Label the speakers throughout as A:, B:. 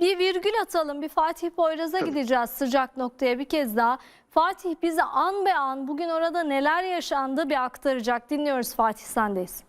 A: Bir virgül atalım. Bir Fatih Poyraz'a gideceğiz sıcak noktaya bir kez daha. Fatih bize an be an bugün orada neler yaşandı bir aktaracak. Dinliyoruz Fatih sendeyiz.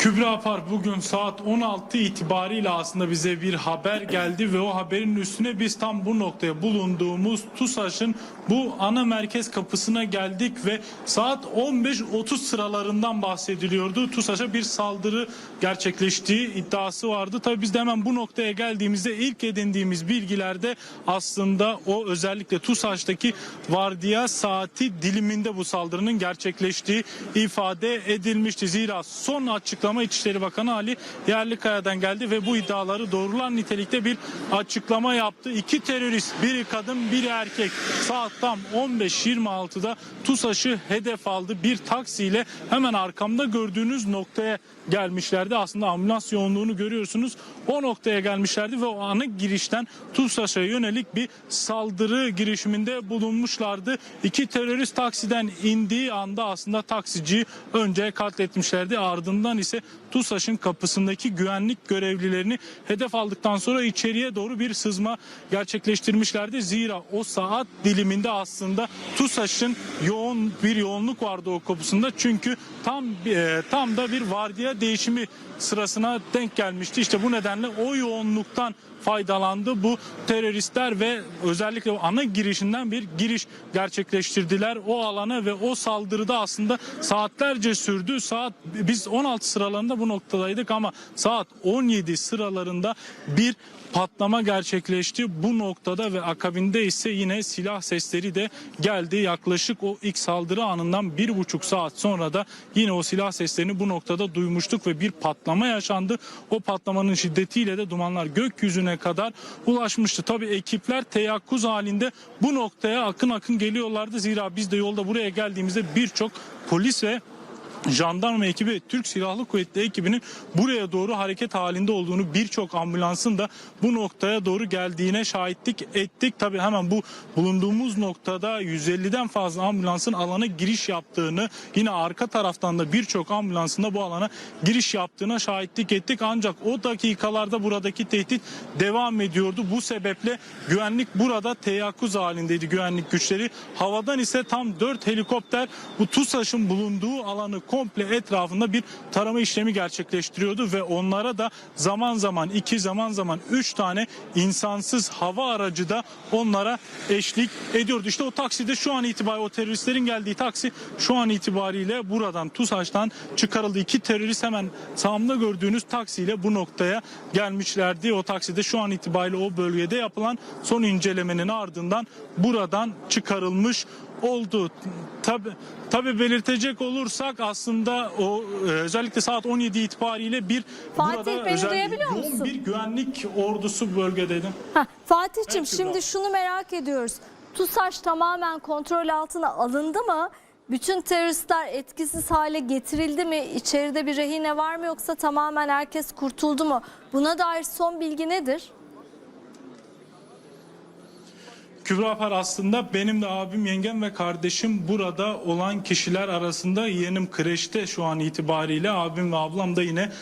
B: Kübra Apar bugün saat 16 itibariyle aslında bize bir haber geldi ve o haberin üstüne biz tam bu noktaya bulunduğumuz TUSAŞ'ın bu ana merkez kapısına geldik ve saat 15.30 sıralarından bahsediliyordu. TUSAŞ'a bir saldırı gerçekleştiği iddiası vardı. Tabii biz de hemen bu noktaya geldiğimizde ilk edindiğimiz bilgilerde aslında o özellikle TUSAŞ'taki vardiya saati diliminde bu saldırının gerçekleştiği ifade edilmişti. Zira son açıklama İçişleri Bakanı Ali Yerlikaya'dan geldi ve bu iddiaları doğrulan nitelikte bir açıklama yaptı. İki terörist, biri kadın, biri erkek saat tam 15.26'da TUSAŞ'ı hedef aldı. Bir taksiyle hemen arkamda gördüğünüz noktaya gelmişlerdi. Aslında ambulans yoğunluğunu görüyorsunuz. O noktaya gelmişlerdi ve o ana girişten TUSAŞ'a yönelik bir saldırı girişiminde bulunmuşlardı. İki terörist taksiden indiği anda aslında taksiciyi önce katletmişlerdi. Ardından ise TUSAŞ'ın kapısındaki güvenlik görevlilerini hedef aldıktan sonra içeriye doğru bir sızma gerçekleştirmişlerdi. Zira o saat diliminde aslında TUSAŞ'ın yoğun bir yoğunluk vardı o kapısında. Çünkü tam e, tam da bir vardiya değişimi sırasına denk gelmişti. İşte bu nedenle o yoğunluktan faydalandı bu teröristler ve özellikle ana girişinden bir giriş gerçekleştirdiler o alana ve o saldırıda aslında saatlerce sürdü. Saat biz 16 sıralarında bu noktadaydık ama saat 17 sıralarında bir patlama gerçekleşti bu noktada ve akabinde ise yine silah sesleri de geldi. Yaklaşık o ilk saldırı anından bir buçuk saat sonra da yine o silah seslerini bu noktada duymuştuk ve bir patlama yaşandı. O patlamanın şiddetiyle de dumanlar gökyüzüne kadar ulaşmıştı. Tabi ekipler teyakkuz halinde bu noktaya akın akın geliyorlardı. Zira biz de yolda buraya geldiğimizde birçok polis ve jandarma ekibi Türk Silahlı Kuvvetleri ekibinin buraya doğru hareket halinde olduğunu birçok ambulansın da bu noktaya doğru geldiğine şahitlik ettik. Tabi hemen bu bulunduğumuz noktada 150'den fazla ambulansın alana giriş yaptığını yine arka taraftan da birçok ambulansın da bu alana giriş yaptığına şahitlik ettik. Ancak o dakikalarda buradaki tehdit devam ediyordu. Bu sebeple güvenlik burada teyakkuz halindeydi güvenlik güçleri. Havadan ise tam 4 helikopter bu TUSAŞ'ın bulunduğu alanı komple etrafında bir tarama işlemi gerçekleştiriyordu ve onlara da zaman zaman iki zaman zaman üç tane insansız hava aracı da onlara eşlik ediyordu. İşte o takside şu an itibariyle o teröristlerin geldiği taksi şu an itibariyle buradan TUSAŞ'tan çıkarıldı. İki terörist hemen sağımda gördüğünüz taksiyle bu noktaya gelmişlerdi. O takside şu an itibariyle o bölgede yapılan son incelemenin ardından buradan çıkarılmış oldu. Tabi tabi belirtecek olursak aslında o e, özellikle saat 17 itibariyle bir
A: Fatih,
B: burada
A: beni duyabiliyor
B: yoğun
A: musun?
B: bir güvenlik ordusu bölgedeydi.
A: Heh, Fatih'ciğim
B: Evet, Kübra.
A: şimdi şunu merak ediyoruz. TUSAŞ tamamen kontrol altına alındı mı? Bütün teröristler etkisiz hale getirildi mi? İçeride bir rehine var mı yoksa tamamen herkes kurtuldu mu? Buna dair son bilgi nedir?
B: Kübra Par aslında benim de abim, yengem ve kardeşim burada olan kişiler arasında yeğenim kreşte şu an itibariyle abim ve ablam da yine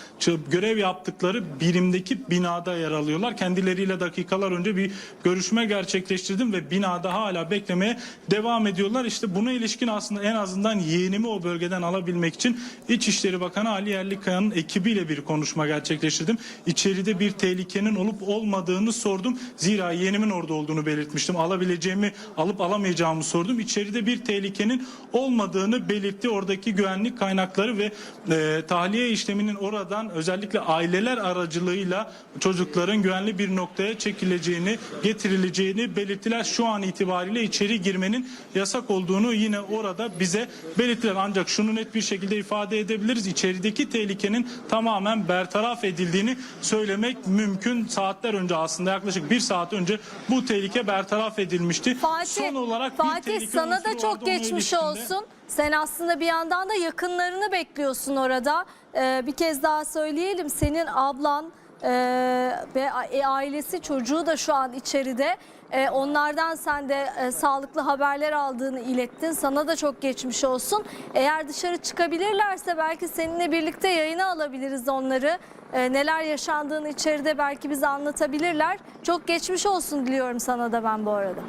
B: görev yaptıkları birimdeki binada yer alıyorlar. Kendileriyle dakikalar önce bir görüşme gerçekleştirdim ve binada hala beklemeye devam ediyorlar. İşte buna ilişkin aslında en azından yeğenimi o bölgeden alabilmek için İçişleri Bakanı Ali Yerlikaya'nın ekibiyle bir konuşma gerçekleştirdim. İçeride bir tehlikenin olup olmadığını sordum. Zira yeğenimin orada olduğunu belirtmiştim. Alabileceğimi, alıp alamayacağımı sordum. İçeride bir tehlikenin olmadığını belirtti. Oradaki güvenlik kaynakları ve e, tahliye işleminin oradan özellikle aileler aracılığıyla çocukların güvenli bir noktaya çekileceğini, getirileceğini belirttiler. Şu an itibariyle içeri girmenin yasak olduğunu yine orada bize belirttiler. Ancak şunu net bir şekilde ifade edebiliriz. İçerideki tehlikenin tamamen bertaraf edildiğini söylemek mümkün. Saatler önce aslında yaklaşık bir saat önce bu tehlike bertaraf edilmişti.
A: Fatih,
B: Son olarak bir
A: Fatih
B: tehlike
A: sana da çok geçmiş olsun. Sen aslında bir yandan da yakınlarını bekliyorsun orada. Ee, bir kez daha söyleyelim senin ablan e, ve e, ailesi çocuğu da şu an içeride. E, onlardan sen de e, sağlıklı haberler aldığını ilettin. Sana da çok geçmiş olsun. Eğer dışarı çıkabilirlerse belki seninle birlikte yayına alabiliriz onları. E, neler yaşandığını içeride belki bize anlatabilirler. Çok geçmiş olsun diliyorum sana da ben bu arada.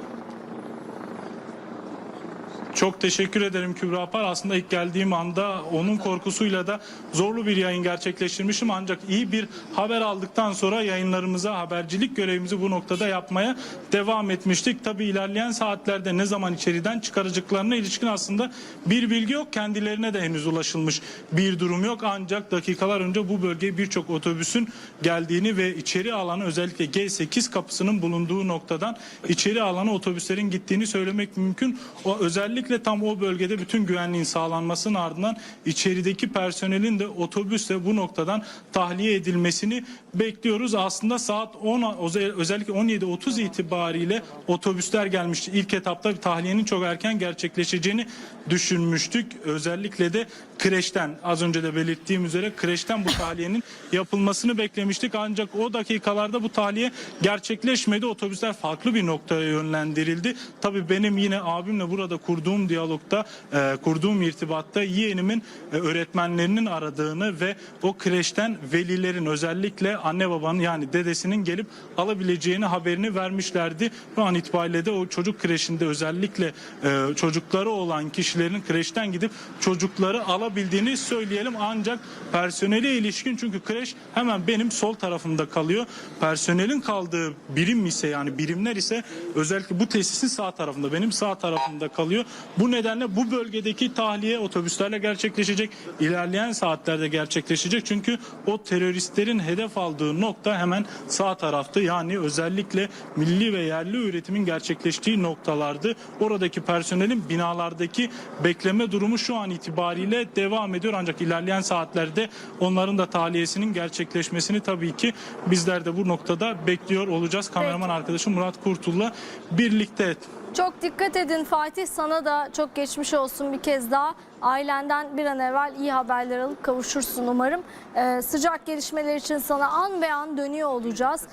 B: Çok teşekkür ederim Kübra Apar. Aslında ilk geldiğim anda onun korkusuyla da zorlu bir yayın gerçekleştirmişim. Ancak iyi bir haber aldıktan sonra yayınlarımıza, habercilik görevimizi bu noktada yapmaya devam etmiştik. Tabii ilerleyen saatlerde ne zaman içeriden çıkaracaklarına ilişkin aslında bir bilgi yok. Kendilerine de henüz ulaşılmış bir durum yok. Ancak dakikalar önce bu bölgeye birçok otobüsün geldiğini ve içeri alanı özellikle G8 kapısının bulunduğu noktadan içeri alana otobüslerin gittiğini söylemek mümkün. O özellikle tam o bölgede bütün güvenliğin sağlanmasının ardından içerideki personelin de otobüsle bu noktadan tahliye edilmesini bekliyoruz. Aslında saat 10 özellikle 17.30 itibariyle otobüsler gelmişti. İlk etapta tahliyenin çok erken gerçekleşeceğini düşünmüştük. Özellikle de kreşten az önce de belirttiğim üzere kreşten bu tahliyenin yapılmasını beklemiştik. Ancak o dakikalarda bu tahliye gerçekleşmedi. Otobüsler farklı bir noktaya yönlendirildi. Tabii benim yine abimle burada kurduğum diyalogda, e, kurduğum irtibatta yeğenimin e, öğretmenlerinin aradığını ve o kreşten velilerin özellikle anne babanın yani dedesinin gelip alabileceğini haberini vermişlerdi. Şu an itibariyle de o çocuk kreşinde özellikle e, çocukları olan kişilerin kreşten gidip çocukları alabildiğini söyleyelim. Ancak personele ilişkin çünkü kreş hemen benim sol tarafımda kalıyor. Personelin kaldığı birim ise yani birimler ise özellikle bu tesisin sağ tarafında benim sağ tarafımda kalıyor. Bu nedenle bu bölgedeki tahliye otobüslerle gerçekleşecek. İlerleyen saatlerde gerçekleşecek. Çünkü o teröristlerin hedef aldığı nokta hemen sağ tarafta yani özellikle milli ve yerli üretimin gerçekleştiği noktalardı. Oradaki personelin binalardaki bekleme durumu şu an itibariyle devam ediyor. Ancak ilerleyen saatlerde onların da tahliyesinin gerçekleşmesini tabii ki bizler de bu noktada bekliyor olacağız. Kameraman arkadaşım Murat Kurtul'la birlikte
A: Çok dikkat edin Fatih sana da çok geçmiş olsun bir kez daha. Ailenden bir an evvel iyi haberler alıp kavuşursun umarım. Ee, sıcak gelişmeler için sana an be an dönüyor olacağız.